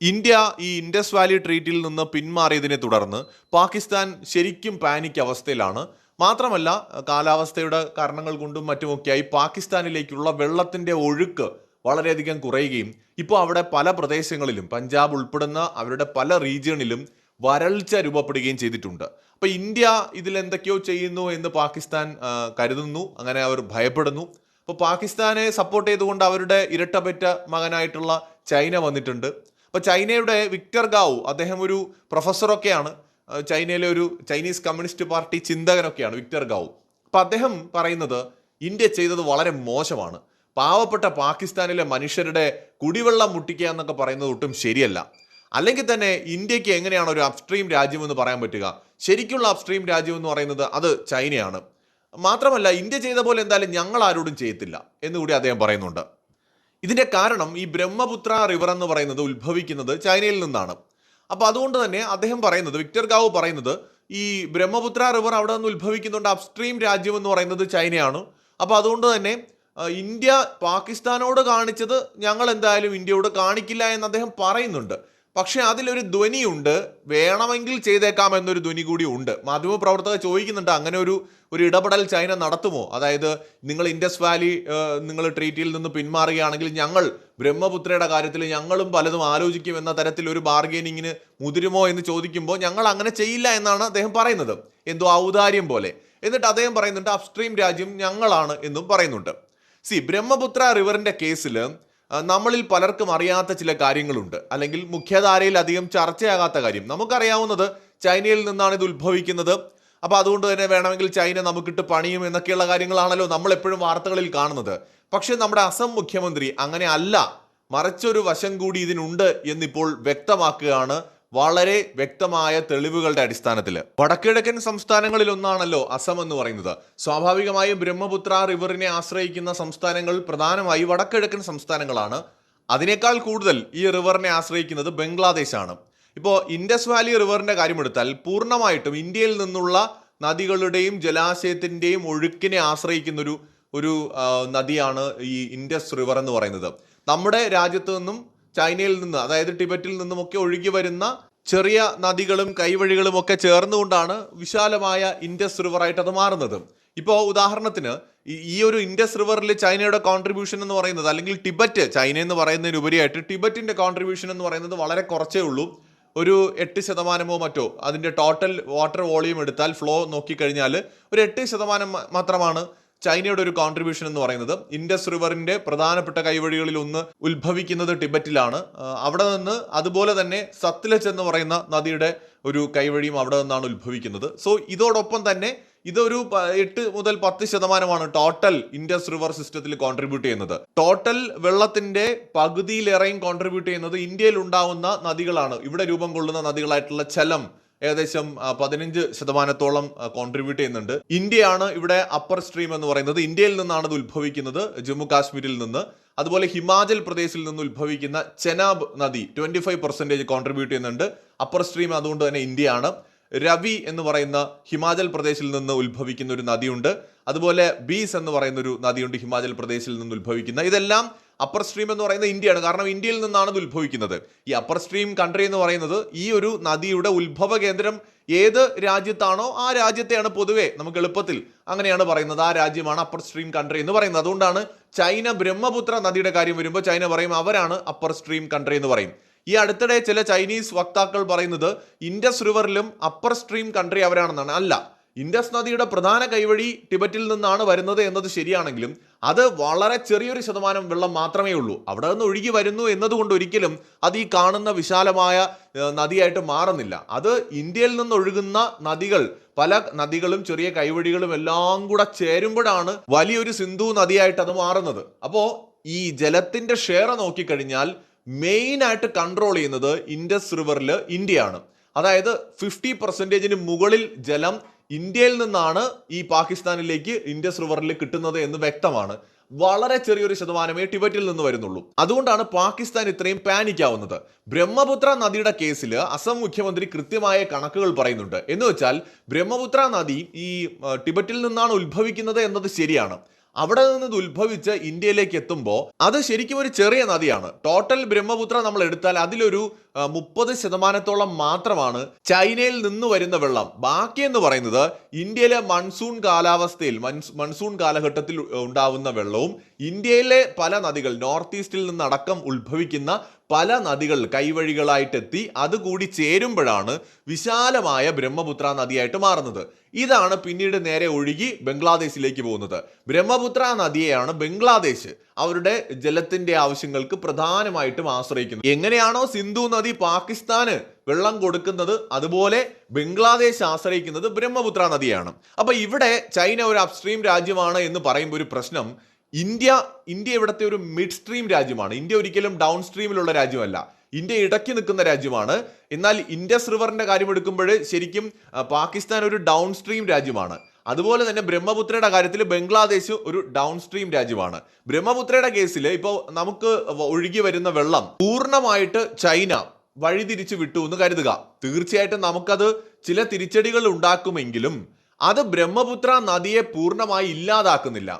India ഈ Indus Valley ട്രീറ്റിൽ നിന്ന് പിന്മാറിയതിനെ തുടർന്ന് പാകിസ്ഥാൻ ശരിക്കും പാനിക് അവസ്ഥയിലാണ്. മാത്രമല്ല കാലാവസ്ഥയുടെ കാരണങ്ങൾ കൊണ്ടും മറ്റുമൊക്കെയായി പാകിസ്ഥാനിലേക്കുള്ള വെള്ളത്തിന്റെ ഒഴുക്ക് വളരെയധികം കുറയുകയും ഇപ്പോൾ അവിടെ പല പ്രദേശങ്ങളിലും പഞ്ചാബ് ഉൾപ്പെടുന്ന അവരുടെ പല റീജിയണിലും വരൾച്ച രൂപപ്പെടുകയും ചെയ്തിട്ടുണ്ട്. അപ്പോൾ ഇന്ത്യ ഇതിൽ എന്തൊക്കെയോ ചെയ്യുന്നു എന്ന് പാകിസ്ഥാൻ കരുതുന്നു അങ്ങനെ അവർ ഭയപ്പെടുന്നു. അപ്പോൾ പാകിസ്ഥാനെ സപ്പോർട്ട് ചെയ്തുകൊണ്ട് അവരുടെ ഇരട്ടപെറ്റ മകനായിട്ടുള്ള ചൈന വന്നിട്ടുണ്ട്. അപ്പോൾ ചൈനയുടെ വിക്ടർ ഗാവു അദ്ദേഹം ഒരു പ്രൊഫസറൊക്കെയാണ്. ചൈനയിലെ ഒരു ചൈനീസ് കമ്മ്യൂണിസ്റ്റ് പാർട്ടി ചിന്തകനൊക്കെയാണ് വിക്ടർ ഗാവു. അപ്പോൾ അദ്ദേഹം പറയുന്നത് ഇന്ത്യ ചെയ്തത് വളരെ മോശമാണ്. പാവപ്പെട്ട പാകിസ്ഥാനിലെ മനുഷ്യരുടെ കുടിവെള്ളം മുട്ടിക്കുക എന്നൊക്കെ പറയുന്നത് ഒട്ടും ശരിയല്ല. അല്ലെങ്കിൽ തന്നെ ഇന്ത്യയ്ക്ക് എങ്ങനെയാണ് ഒരു അപ്സ്ട്രീം രാജ്യം എന്ന് പറയാൻ പറ്റുക? ശരിക്കുള്ള അപ്സ്ട്രീം രാജ്യം എന്ന് പറയുന്നത് അത് ചൈനയാണ്. മാത്രമല്ല ഇന്ത്യ ചെയ്ത പോലെ എന്തായാലും ഞങ്ങൾ ആരോടും ചെയ്യത്തില്ല എന്നുകൂടി അദ്ദേഹം പറയുന്നുണ്ട്. ഇതിന്റെ കാരണം ഈ ബ്രഹ്മപുത്ര റിവർ എന്ന് പറയുന്നത് ഉത്ഭവിക്കുന്നത് ചൈനയിൽ നിന്നാണ്. അപ്പോൾ അതുകൊണ്ട് തന്നെ അദ്ദേഹം പറയുന്നത് വിക്ടർ ഗാവു പറയുന്നത് ഈ ബ്രഹ്മപുത്ര റിവർ അവിടെ നിന്ന് ഉത്ഭവിക്കുന്നുണ്ട് അപ്സ്ട്രീം രാജ്യം എന്ന് പറയുന്നത് ചൈനയാണ്. അപ്പോൾ അതുകൊണ്ട് തന്നെ ഇന്ത്യ പാകിസ്ഥാനോട് കാണിച്ചത് ഞങ്ങൾ എന്തായാലും ഇന്ത്യയോട് കാണിക്കില്ല എന്ന് അദ്ദേഹം പറയുന്നുണ്ട്. പക്ഷെ അതിലൊരു ധ്വനിയുണ്ട്. വേണമെങ്കിൽ ചെയ്തേക്കാം എന്നൊരു ധ്വനി കൂടി ഉണ്ട്. മാധ്യമപ്രവർത്തകർ ചോദിക്കുന്നുണ്ട് അങ്ങനെ ഒരു ഒരു ഇടപെടൽ ചൈന നടത്തുമോ? അതായത് നിങ്ങൾ ഇൻഡസ് വാലി നിങ്ങൾ ട്രീറ്റിയിൽ നിന്ന് പിന്മാറുകയാണെങ്കിൽ ഞങ്ങൾ ബ്രഹ്മപുത്രയുടെ കാര്യത്തിൽ ഞങ്ങളും പലതും ആലോചിക്കും എന്ന തരത്തിൽ ഒരു ബാർഗെയിനിങ്ങിന് മുതിരുമോ എന്ന് ചോദിക്കുമ്പോൾ ഞങ്ങൾ അങ്ങനെ ചെയ്യില്ല എന്നാണ് അദ്ദേഹം പറയുന്നത്. എന്തോ ഔദാര്യം പോലെ. എന്നിട്ട് അദ്ദേഹം പറയുന്നുണ്ട് അപ്സ്ട്രീം രാജ്യം ഞങ്ങളാണ് എന്നും പറയുന്നുണ്ട്. സി ബ്രഹ്മപുത്ര റിവറിന്റെ കേസിൽ നമ്മളിൽ പലർക്കും അറിയാത്ത ചില കാര്യങ്ങളുണ്ട്. അല്ലെങ്കിൽ മുഖ്യധാരയിൽ അധികം ചർച്ചയാകാത്ത കാര്യം. നമുക്കറിയാവുന്നത് ചൈനയിൽ നിന്നാണ് ഇത് ഉത്ഭവിക്കുന്നത്. അപ്പോൾ അതുകൊണ്ട് തന്നെ വേണമെങ്കിൽ ചൈന നമുക്കിട്ട് പണിയും എന്നൊക്കെയുള്ള കാര്യങ്ങളാണല്ലോ നമ്മൾ എപ്പോഴും വാർത്തകളിൽ കാണുന്നത്. പക്ഷേ നമ്മുടെ അസം മുഖ്യമന്ത്രി അങ്ങനെ അല്ല. മറിച്ചൊരു വശം കൂടി ഇതിനുണ്ട് എന്നിപ്പോൾ വ്യക്തമാക്കുകയാണ് വളരെ വ്യക്തമായ തെളിവുകളുടെ അടിസ്ഥാനത്തിൽ വടക്കിഴക്കൻ സംസ്ഥാനങ്ങളിൽ ഒന്നാണല്ലോ അസം എന്ന് പറയുന്നത്. സ്വാഭാവികമായും ബ്രഹ്മപുത്ര റിവറിനെ ആശ്രയിക്കുന്ന സംസ്ഥാനങ്ങൾ പ്രധാനമായി വടക്കിഴക്കൻ സംസ്ഥാനങ്ങളാണ്. അതിനേക്കാൾ കൂടുതൽ ഈ റിവറിനെ ആശ്രയിക്കുന്നത് ബംഗ്ലാദേശാണ്. ഇപ്പോൾ ഇൻഡസ് വാലി റിവറിന്റെ കാര്യമെടുത്താൽ പൂർണമായിട്ടും ഇന്ത്യയിൽ നിന്നുള്ള നദികളുടെയും ജലാശയത്തിന്റെയും ഒഴുക്കിനെ ആശ്രയിക്കുന്ന ഒരു ഒരു നദിയാണ് ഈ ഇൻഡസ് റിവർ എന്ന് പറയുന്നത്. നമ്മുടെ രാജ്യത്തു നിന്നും ചൈനയിൽ നിന്ന് അതായത് ടിബറ്റിൽ നിന്നുമൊക്കെ ഒഴുകി വരുന്ന ചെറിയ നദികളും കൈവഴികളും ഒക്കെ ചേർന്നുകൊണ്ടാണ് വിശാലമായ ഇൻഡസ് റിവറായിട്ട് അത് മാറുന്നത്. ഇപ്പോൾ ഉദാഹരണത്തിന് ഈ- ഒരു ഇൻഡസ് റിവറിൽ ചൈനയുടെ കോൺട്രിബ്യൂഷൻ എന്ന് പറയുന്നത് അല്ലെങ്കിൽ ടിബറ്റ് ചൈന എന്ന് പറയുന്നതിനുപരിയായിട്ട് ടിബറ്റിന്റെ കോൺട്രിബ്യൂഷൻ എന്ന് പറയുന്നത് വളരെ കുറച്ചേ ഉള്ളൂ. ഒരു എട്ട് ശതമാനമോ മറ്റോ അതിന്റെ ടോട്ടൽ വാട്ടർ വോളിയം എടുത്താൽ ഫ്ലോ നോക്കിക്കഴിഞ്ഞാൽ ഒരു എട്ട് ശതമാനം മാത്രമാണ് ചൈനയുടെ ഒരു കോൺട്രിബ്യൂഷൻ എന്ന് പറയുന്നത് ഇൻഡസ് റിവറിന്റെ പ്രധാനപ്പെട്ട കൈവഴികളിൽ ഒന്ന് ഉത്ഭവിക്കുന്നത് ടിബറ്റിലാണ്. അവിടെ നിന്ന് അതുപോലെ തന്നെ സത്ലജ് എന്ന് പറയുന്ന നദിയുടെ ഒരു കൈവഴിയും അവിടെ നിന്നാണ് ഉത്ഭവിക്കുന്നത്. സോ ഇതോടൊപ്പം തന്നെ ഇതൊരു എട്ട് മുതൽ പത്ത് ശതമാനമാണ് ടോട്ടൽ ഇൻഡസ് റിവർ സിസ്റ്റത്തിൽ കോൺട്രിബ്യൂട്ട് ചെയ്യുന്നത്. ടോട്ടൽ വെള്ളത്തിന്റെ പകുതിയിലേറെയും കോൺട്രിബ്യൂട്ട് ചെയ്യുന്നത് ഇന്ത്യയിൽ ഉണ്ടാവുന്ന നദികളാണ്. ഇവിടെ രൂപം കൊള്ളുന്ന നദികളായിട്ടുള്ള ചലം ഏകദേശം പതിനഞ്ച് ശതമാനത്തോളം കോൺട്രിബ്യൂട്ട് ചെയ്യുന്നുണ്ട്. ഇന്ത്യയാണ് ഇവിടെ അപ്പർ സ്ട്രീം എന്ന് പറയുന്നത്. ഇന്ത്യയിൽ നിന്നാണ് ഇത് ഉത്ഭവിക്കുന്നത് ജമ്മു കാശ്മീരിൽ നിന്ന്. അതുപോലെ ഹിമാചൽ പ്രദേശിൽ നിന്ന് ഉത്ഭവിക്കുന്ന ചെനാബ് നദി ട്വന്റി ഫൈവ് പെർസെന്റേജ് കോൺട്രിബ്യൂട്ട് ചെയ്യുന്നുണ്ട്. അപ്പർ സ്ട്രീം അതുകൊണ്ട് തന്നെ ഇന്ത്യയാണ്. രവി എന്ന് പറയുന്ന ഹിമാചൽ പ്രദേശിൽ നിന്ന് ഉത്ഭവിക്കുന്ന ഒരു നദിയുണ്ട്. അതുപോലെ ബീസ് എന്ന് പറയുന്ന ഒരു നദിയുണ്ട് ഹിമാചൽ പ്രദേശിൽ നിന്ന് ഉത്ഭവിക്കുന്ന. ഇതെല്ലാം അപ്പർ സ്ട്രീം എന്ന് പറയുന്നത് ഇന്ത്യയാണ്. കാരണം ഇന്ത്യയിൽ നിന്നാണ് ഇത് ഉത്ഭവിക്കുന്നത്. ഈ അപ്പർ സ്ട്രീം കൺട്രി എന്ന് പറയുന്നത് ഈ ഒരു നദിയുടെ ഉത്ഭവ കേന്ദ്രം ഏത് രാജ്യത്താണോ ആ രാജ്യത്തെയാണ് പൊതുവെ നമുക്ക് എളുപ്പത്തിൽ അങ്ങനെയാണ് പറയുന്നത്. ആ രാജ്യമാണ് അപ്പർ സ്ട്രീം കൺട്രി എന്ന് പറയുന്നത്. അതുകൊണ്ടാണ് ചൈന ബ്രഹ്മപുത്ര നദിയുടെ കാര്യം വരുമ്പോൾ ചൈന പറയും അവരാണ് അപ്പർ സ്ട്രീം കൺട്രി എന്ന് പറയും. ഈ അടുത്തിടെ ചില ചൈനീസ് വക്താക്കൾ പറയുന്നത് ഇൻഡസ് റിവറിലും അപ്പർ സ്ട്രീം കൺട്രി അവരാണെന്നാണ്. അല്ല ഇൻഡസ് നദിയുടെ പ്രധാന കൈവഴി ടിബറ്റിൽ നിന്നാണ് വരുന്നത് എന്നത് ശരിയാണെങ്കിലും അത് വളരെ ചെറിയൊരു ശതമാനം വെള്ളം മാത്രമേ ഉള്ളൂ. അവിടെ നിന്ന് ഒഴുകി വരുന്നു എന്നതുകൊണ്ട് ഒരിക്കലും അത് ഈ കാണുന്ന വിശാലമായ നദിയായിട്ട് മാറുന്നില്ല. അത് ഇന്ത്യയിൽ നിന്ന് ഒഴുകുന്ന നദികൾ പല നദികളും ചെറിയ കൈവഴികളും എല്ലാം കൂടെ ചേരുമ്പോഴാണ് വലിയൊരു സിന്ധു നദിയായിട്ട് അത് മാറുന്നത്. അപ്പോ ഈ ജലത്തിന്റെ ഷെയർ നോക്കിക്കഴിഞ്ഞാൽ മെയിൻ ആയിട്ട് കൺട്രോൾ ചെയ്യുന്നത് ഇൻഡസ് റിവറിൽ ഇന്ത്യയാണ്. അതായത് ഫിഫ്റ്റി പെർസെന്റേജിന് മുകളിൽ ജലം ഇന്ത്യയിൽ നിന്നാണ് ഈ പാകിസ്ഥാനിലേക്ക് ഇൻഡസ് റിവറിൽ കിട്ടുന്നത് എന്ന് വ്യക്തമാണ്. വളരെ ചെറിയൊരു ശതമാനമേ ടിബറ്റിൽ നിന്ന് വരുന്നുള്ളൂ. അതുകൊണ്ടാണ് പാകിസ്ഥാൻ ഇത്രയും പാനിക് ആവുന്നത്. ബ്രഹ്മപുത്ര നദിയുടെ കേസിൽ അസം മുഖ്യമന്ത്രി കൃത്യമായ കണക്കുകൾ പറയുന്നുണ്ട്. എന്ന് വെച്ചാൽ ബ്രഹ്മപുത്ര നദി ഈ ടിബറ്റിൽ നിന്നാണ് ഉത്ഭവിക്കുന്നത് എന്നത് ശരിയാണ്. അവിടെ നിന്ന് ഉത്ഭവിച്ച് ഇന്ത്യയിലേക്ക് എത്തുമ്പോൾ അത് ശരിക്കും ഒരു ചെറിയ നദിയാണ്. ടോട്ടൽ ബ്രഹ്മപുത്ര നമ്മൾ എടുത്താൽ അതിലൊരു മുപ്പത് ശതമാനത്തോളം മാത്രമാണ് ചൈനയിൽ നിന്ന് വരുന്ന വെള്ളം. ബാക്കി എന്ന് പറയുന്നത് ഇന്ത്യയിലെ മൺസൂൺ കാലാവസ്ഥയിൽ മൺസ് മൺസൂൺ കാലഘട്ടത്തിൽ ഉണ്ടാവുന്ന വെള്ളവും ഇന്ത്യയിലെ പല നദികൾ നോർത്ത് ഈസ്റ്റിൽ നിന്നടക്കം ഉത്ഭവിക്കുന്ന പല നദികൾ കൈവഴികളായിട്ടെത്തി അതുകൂടി ചേരുമ്പോഴാണ് വിശാലമായ ബ്രഹ്മപുത്ര നദിയായിട്ട് മാറുന്നത്. ഇതാണ് പിന്നീട് നേരെ ഒഴുകി ബംഗ്ലാദേശിലേക്ക് പോകുന്നത്. ബ്രഹ്മപുത്ര നദിയെയാണ് ബംഗ്ലാദേശ്. അവരുടെ ജലത്തിന്റെ ആവശ്യങ്ങൾക്ക് പ്രധാനമായിട്ടും ആശ്രയിക്കുന്നത് എങ്ങനെയാണോ സിന്ധു നദി പാകിസ്ഥാന് വെള്ളം കൊടുക്കുന്നത് അതുപോലെ ബംഗ്ലാദേശ് ആശ്രയിക്കുന്നത് ബ്രഹ്മപുത്ര നദിയാണ്. അപ്പൊ ഇവിടെ ചൈന ഒരു അപ്സ്ട്രീം രാജ്യമാണ് എന്ന് പറയുമ്പോൾ ഒരു പ്രശ്നം ഇന്ത്യ ഇന്ത്യ ഇവിടുത്തെ ഒരു മിഡ് സ്ട്രീം രാജ്യമാണ്. ഇന്ത്യ ഒരിക്കലും ഡൗൺ സ്ട്രീമിലുള്ള രാജ്യമല്ല. ഇന്ത്യ ഇടയ്ക്ക് നിൽക്കുന്ന രാജ്യമാണ്. എന്നാൽ ഇൻഡസ് റിവറിന്റെ കാര്യം എടുക്കുമ്പോൾ ശരിക്കും പാകിസ്ഥാൻ ഒരു ഡൗൺ സ്ട്രീം രാജ്യമാണ്. അതുപോലെ തന്നെ ബ്രഹ്മപുത്രയുടെ കാര്യത്തിൽ ബംഗ്ലാദേശ് ഒരു ഡൗൺ സ്ട്രീം രാജ്യമാണ്. ബ്രഹ്മപുത്രയുടെ കേസിൽ ഇപ്പോൾ നമുക്ക് ഒഴുകി വരുന്ന വെള്ളം പൂർണമായിട്ട് ചൈന വഴിതിരിച്ചു വിട്ടു എന്ന് കരുതുക. തീർച്ചയായിട്ടും നമുക്കത് ചില തിരിച്ചടികൾ ഉണ്ടാക്കുമെങ്കിലും അത് ബ്രഹ്മപുത്ര നദിയെ പൂർണമായി ഇല്ലാതാക്കുന്നില്ല.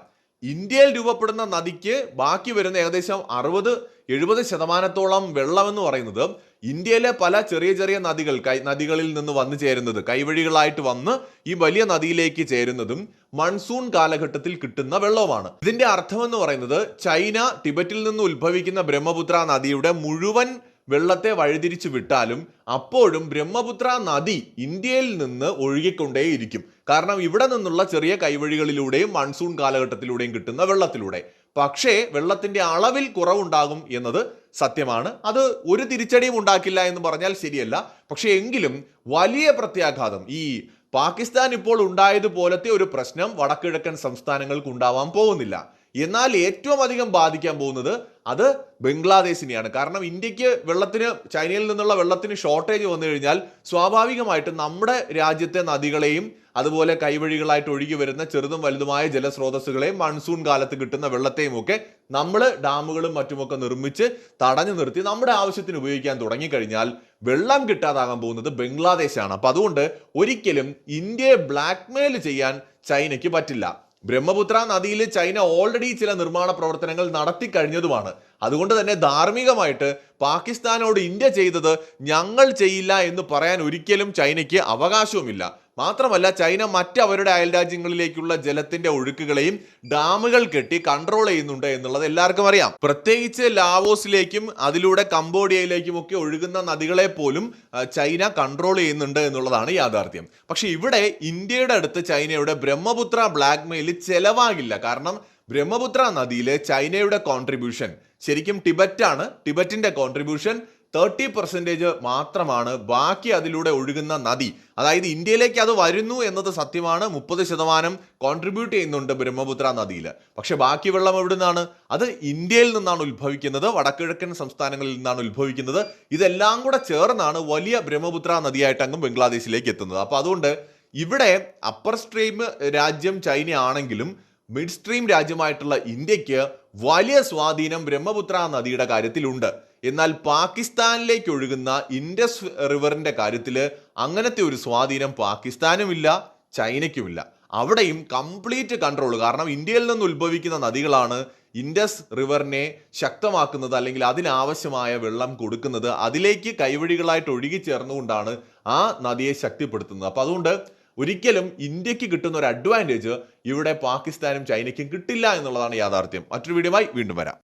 ഇന്ത്യയിൽ രൂപപ്പെടുന്ന നദിക്ക് ബാക്കി വരുന്ന ഏകദേശം അറുപത് എഴുപത് ശതമാനത്തോളം വെള്ളമെന്ന് പറയുന്നത് ഇന്ത്യയിലെ പല ചെറിയ ചെറിയ നദികൾ കൈ നദികളിൽ നിന്ന് വന്നു ചേരുന്നത് കൈവഴികളായിട്ട് വന്ന് ഈ വലിയ നദിയിലേക്ക് ചേരുന്നതും മൺസൂൺ കാലഘട്ടത്തിൽ കിട്ടുന്ന വെള്ളവുമാണ്. ഇതിന്റെ അർത്ഥം എന്ന് പറയുന്നത് ചൈന ടിബറ്റിൽ നിന്ന് ഉത്ഭവിക്കുന്ന ബ്രഹ്മപുത്ര നദിയുടെ മുഴുവൻ വെള്ളത്തെ വഴിതിരിച്ചു വിട്ടാലും അപ്പോഴും ബ്രഹ്മപുത്ര നദി ഇന്ത്യയിൽ നിന്ന് ഒഴുകിക്കൊണ്ടേയിരിക്കും. കാരണം ഇവിടെ നിന്നുള്ള ചെറിയ കൈവഴികളിലൂടെയും മൺസൂൺ കാലഘട്ടത്തിലൂടെയും കിട്ടുന്ന വെള്ളത്തിലൂടെ. പക്ഷേ വെള്ളത്തിന്റെ അളവിൽ കുറവുണ്ടാകും എന്നത് സത്യമാണ്. അത് ഒരു തിരിച്ചടിയും ഉണ്ടാക്കില്ല എന്ന് പറഞ്ഞാൽ ശരിയല്ല. പക്ഷേ എങ്കിലും വലിയ പ്രത്യാഘാതം. ഈ പാകിസ്ഥാൻ ഇപ്പോൾ ഉണ്ടായതുപോലത്തെ ഒരു പ്രശ്നം വടക്കിഴക്കൻ സംസ്ഥാനങ്ങൾക്ക് ഉണ്ടാവാൻ പോകുന്നില്ല. എന്നാൽ ഏറ്റവും അധികം ബാധിക്കാൻ പോകുന്നത് അത് ബംഗ്ലാദേശിനെയാണ്. കാരണം ഇന്ത്യയ്ക്ക് വെള്ളത്തിന് ചൈനയിൽ നിന്നുള്ള വെള്ളത്തിന് ഷോർട്ടേജ് വന്നു കഴിഞ്ഞാൽ സ്വാഭാവികമായിട്ടും നമ്മുടെ രാജ്യത്തെ നദികളെയും അതുപോലെ കൈവഴികളായിട്ട് ഒഴുകി വരുന്ന ചെറുതും വലുതുമായ ജലസ്രോതസ്സുകളെയും മൺസൂൺ കാലത്ത് കിട്ടുന്ന വെള്ളത്തെയും ഒക്കെ നമ്മൾ ഡാമുകളും മറ്റുമൊക്കെ നിർമ്മിച്ച് തടഞ്ഞു നിർത്തി നമ്മുടെ ആവശ്യത്തിന് ഉപയോഗിക്കാൻ തുടങ്ങിക്കഴിഞ്ഞാൽ വെള്ളം കിട്ടാതാകാൻ പോകുന്നത് ബംഗ്ലാദേശാണ്. അപ്പം അതുകൊണ്ട് ഒരിക്കലും ഇന്ത്യയെ ബ്ലാക്ക്മെയിൽ ചെയ്യാൻ ചൈനയ്ക്ക് പറ്റില്ല. ബ്രഹ്മപുത്ര നദിയിൽ ചൈന ഓൾറെഡി ചില നിർമ്മാണ പ്രവർത്തനങ്ങൾ നടത്തി കഴിഞ്ഞതുമാണ് അതുകൊണ്ട് തന്നെ ധാർമ്മികമായിട്ട് പാകിസ്ഥാനോട് ഇന്ത്യ ചെയ്തത് ഞങ്ങൾ ചെയ്യില്ല എന്ന് പറയാൻ ഒരിക്കലും ചൈനയ്ക്ക് അവകാശവുമില്ല. മാത്രമല്ല ചൈന മറ്റവരുടെ അയൽരാജ്യങ്ങളിലേക്കുള്ള ജലത്തിന്റെ ഒഴുക്കുകളെയും ഡാമുകൾ കെട്ടി കൺട്രോൾ ചെയ്യുന്നുണ്ട് എന്നുള്ളത് എല്ലാവർക്കും അറിയാം. പ്രത്യേകിച്ച് ലാവോസിലേക്കും അതിലൂടെ കംബോഡിയയിലേക്കും ഒക്കെ ഒഴുകുന്ന നദികളെ പോലും ചൈന കൺട്രോൾ ചെയ്യുന്നുണ്ട് എന്നുള്ളതാണ് യാഥാർത്ഥ്യം. പക്ഷെ ഇവിടെ ഇന്ത്യയുടെ അടുത്ത് ചൈനയുടെ ബ്രഹ്മപുത്ര ബ്ലാക്ക്മെയിൽ ചെലവാകില്ല. കാരണം ബ്രഹ്മപുത്ര നദിയിലെ ചൈനയുടെ കോൺട്രിബ്യൂഷൻ ശരിക്കും ടിബറ്റാണ്. ടിബറ്റിന്റെ കോൺട്രിബ്യൂഷൻ തേർട്ടി പെർസെന്റേജ് മാത്രമാണ്. ബാക്കി അതിലൂടെ ഒഴുകുന്ന നദി. അതായത് ഇന്ത്യയിലേക്ക് അത് വരുന്നു എന്നത് സത്യമാണ്. മുപ്പത് ശതമാനം കോൺട്രിബ്യൂട്ട് ചെയ്യുന്നുണ്ട് ബ്രഹ്മപുത്ര നദിയിൽ പക്ഷേ ബാക്കി വെള്ളം എവിടെ നിന്നാണ് അത് ഇന്ത്യയിൽ നിന്നാണ് ഉത്ഭവിക്കുന്നത്. വടക്കിഴക്കൻ സംസ്ഥാനങ്ങളിൽ നിന്നാണ് ഉത്ഭവിക്കുന്നത്. ഇതെല്ലാം കൂടെ ചേർന്നാണ് വലിയ ബ്രഹ്മപുത്ര നദിയായിട്ട് അങ്ങ് ബംഗ്ലാദേശിലേക്ക് എത്തുന്നത്. അപ്പോൾ അതുകൊണ്ട് ഇവിടെ അപ്പർ സ്ട്രീം രാജ്യം ചൈന ആണെങ്കിലും മിഡ് സ്ട്രീം രാജ്യമായിട്ടുള്ള ഇന്ത്യയ്ക്ക് വലിയ സ്വാധീനം ബ്രഹ്മപുത്ര നദിയുടെ കാര്യത്തിലുണ്ട്. എന്നാൽ പാകിസ്ഥാനിലേക്ക് ഒഴുകുന്ന ഇൻഡസ് റിവറിന്റെ കാര്യത്തിൽ അങ്ങനത്തെ ഒരു സ്വാധീനം പാകിസ്ഥാനുമില്ല ചൈനയ്ക്കുമില്ല. അവിടെയും കംപ്ലീറ്റ് കൺട്രോൾ കാരണം ഇന്ത്യയിൽ നിന്ന് ഉത്ഭവിക്കുന്ന നദികളാണ് ഇൻഡസ് റിവറിനെ ശക്തമാക്കുന്നത് അല്ലെങ്കിൽ അതിനാവശ്യമായ വെള്ളം കൊടുക്കുന്നത്. അതിലേക്ക് കൈവഴികളായിട്ട് ഒഴുകി ചേർന്നുകൊണ്ടാണ് ആ നദിയെ ശക്തിപ്പെടുത്തുന്നത്. അപ്പൊ അതുകൊണ്ട് ഒരിക്കലും ഇന്ത്യയ്ക്ക് കിട്ടുന്ന ഒരു അഡ്വാന്റേജ് ഇവിടെ പാകിസ്ഥാനും ചൈനയ്ക്കും കിട്ടില്ല എന്നുള്ളതാണ് യാഥാർത്ഥ്യം. മറ്റൊരു വീഡിയോയുമായി വീണ്ടും വരാം.